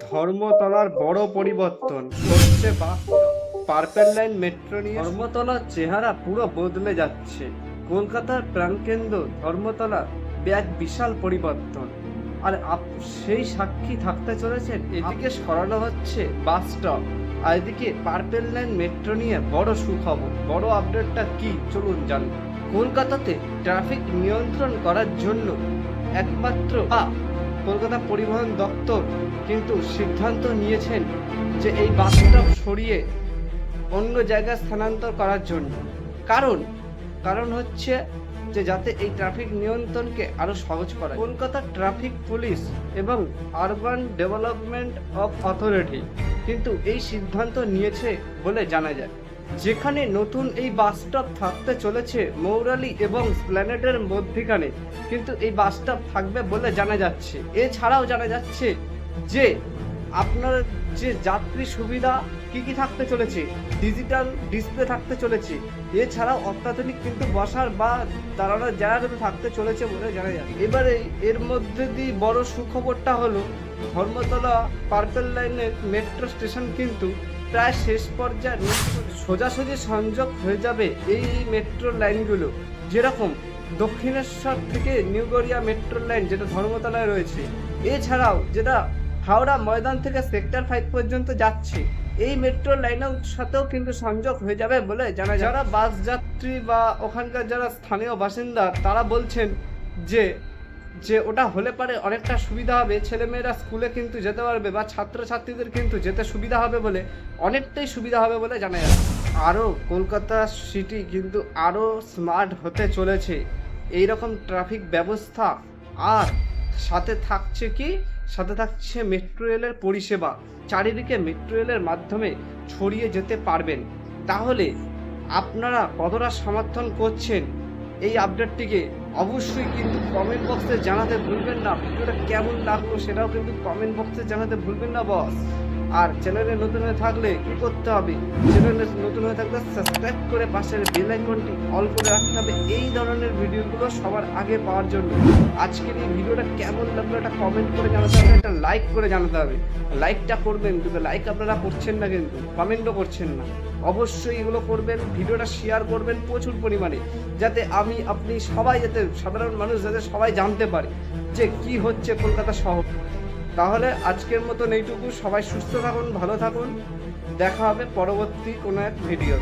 ধর্মতলার বড় পরিবর্তন হচ্ছে পার্পেল লাইন মেট্রো নিয়ে ধর্মতলার চেহারা পুরো বদলে যাচ্ছে। কলকাতার প্রাণকেন্দ্র ধর্মতলা এক বিশাল পরিবর্তন। আর সেই সাক্ষী থাকতে চলেছেন, এদিকে সরানো হচ্ছে বাস স্টপ, আর এদিকে পার্পেল লাইন মেট্রো নিয়ে বড় সুখবর। বড় আপডেটটা কি? চলুন জান। কলকাতাতে ট্রাফিক নিয়ন্ত্রণ করার জন্য একমাত্র কলকাতা পরিবহন দপ্তর কিন্তু সিদ্ধান্ত নিয়েছেন যে এই বাস স্টপ সরিয়ে অন্য জায়গায় স্থানান্তর করার জন্য। কারণ কারণ হচ্ছে যে যাতে এই ট্রাফিক নিয়ন্ত্রণকে আরও সহজ করা কলকাতা ট্রাফিক পুলিশ এবং আরবান ডেভেলপমেন্ট অফ অথরিটি কিন্তু এই সিদ্ধান্ত নিয়েছে বলে জানা যায়। যেখানে নতুন এই বাস স্টপ থাকতে চলেছে মৌরালি এবং স্প্ল্যানেটের মধ্যিখানে। কিন্তু এই বাস স্টপ থাকবে বলে জানা যাচ্ছে। এছাড়াও জানা যাচ্ছে যে, আপনার যে যাত্রী সুবিধা কি কি থাকতে চলেছে? ডিজিটাল ডিসপ্লে থাকতে চলেছে। এছাড়াও অত্যাধুনিক কিন্তু বসার বা দাঁড়ানোর জায়গা থাকতে চলেছে বলে জানা যায়। এবারে এর মধ্যে দিয়ে বড় সুখবরটা হলো, ধর্মতলা পার্পেল লাইনের মেট্রো স্টেশন কিন্তু প্রায় শেষ পর্যায়ে সোজাসুজি সংযোগ হয়ে যাবে এই মেট্রো লাইনগুলো। যেরকম দক্ষিণেশ্বর থেকে নিউ গড়িয়া মেট্রো লাইন যেটা ধর্মতলায় রয়েছে। এছাড়াও যেটা হাওড়া ময়দান থেকে সেক্টর ফাইভ পর্যন্ত যাচ্ছে। এই মেট্রো লাইনের সাথেও কিন্তু সংযোগ হয়ে যাবে বলে জানা। যারা বাস যাত্রী বা ওখানকার যারা স্থানীয় বাসিন্দা, তারা বলছেন যে যে ওটা হলে পারে অনেকটা সুবিধা হবে। ছেলেমেয়েরা স্কুলে কিন্তু যেতে পারবে বা ছাত্রছাত্রীদের কিন্তু যেতে সুবিধা হবে বলে অনেকটাই সুবিধা হবে বলে জানা যাচ্ছে। আরও কলকাতা সিটি কিন্তু আরও স্মার্ট হতে চলেছে। এই রকম ট্রাফিক ব্যবস্থা আর সাথে থাকছে কি? সাথে থাকছে মেট্রো রেলের পরিষেবা। চারিদিকে মেট্রো রেলের মাধ্যমে ছড়িয়ে যেতে পারবেন। তাহলে আপনারা কতটা সমর্থন করছেন? এই আপডেটটিকে অবশ্যই কিন্তু কমেন্ট বক্সে জানাতে ভুলবেন না। ভিডিওটা কেমন লাগল সেটাও কিন্তু কমেন্ট বক্সে জানাতে ভুলবেন না বস আর চ্যানেলে নতুন হয়ে থাকলে কি করতে হবে? চ্যানেলে নতুন হয়ে থাকলে সাবস্ক্রাইব করে পাশের বেল আইকনটি অল করে রাখতে হবে। এই ধরনের ভিডিওগুলো সবার আগে পাওয়ার জন্য। আজকের এই ভিডিওটা কেমন লাগল একটা কমেন্ট করে জানাতে হবে, একটা লাইক করে জানাতে হবে। লাইকটা করবেন, কিন্তু লাইক আপনারা করছেন না কিন্তু কমেন্টও করছেন না। অবশ্যই এগুলো করবেন, ভিডিওটা শেয়ার করবেন প্রচুর পরিমাণে, যাতে আমি, আপনি সবাই যাতে, সাধারণ মানুষ যাতে সবাই জানতে পারে যে কি হচ্ছে কলকাতা শহর। তাহলে আজকের মতন এইটুকু। সবাই সুস্থ থাকুন, ভালো থাকুন। দেখা হবে পরবর্তী কোনো এক ভিডিও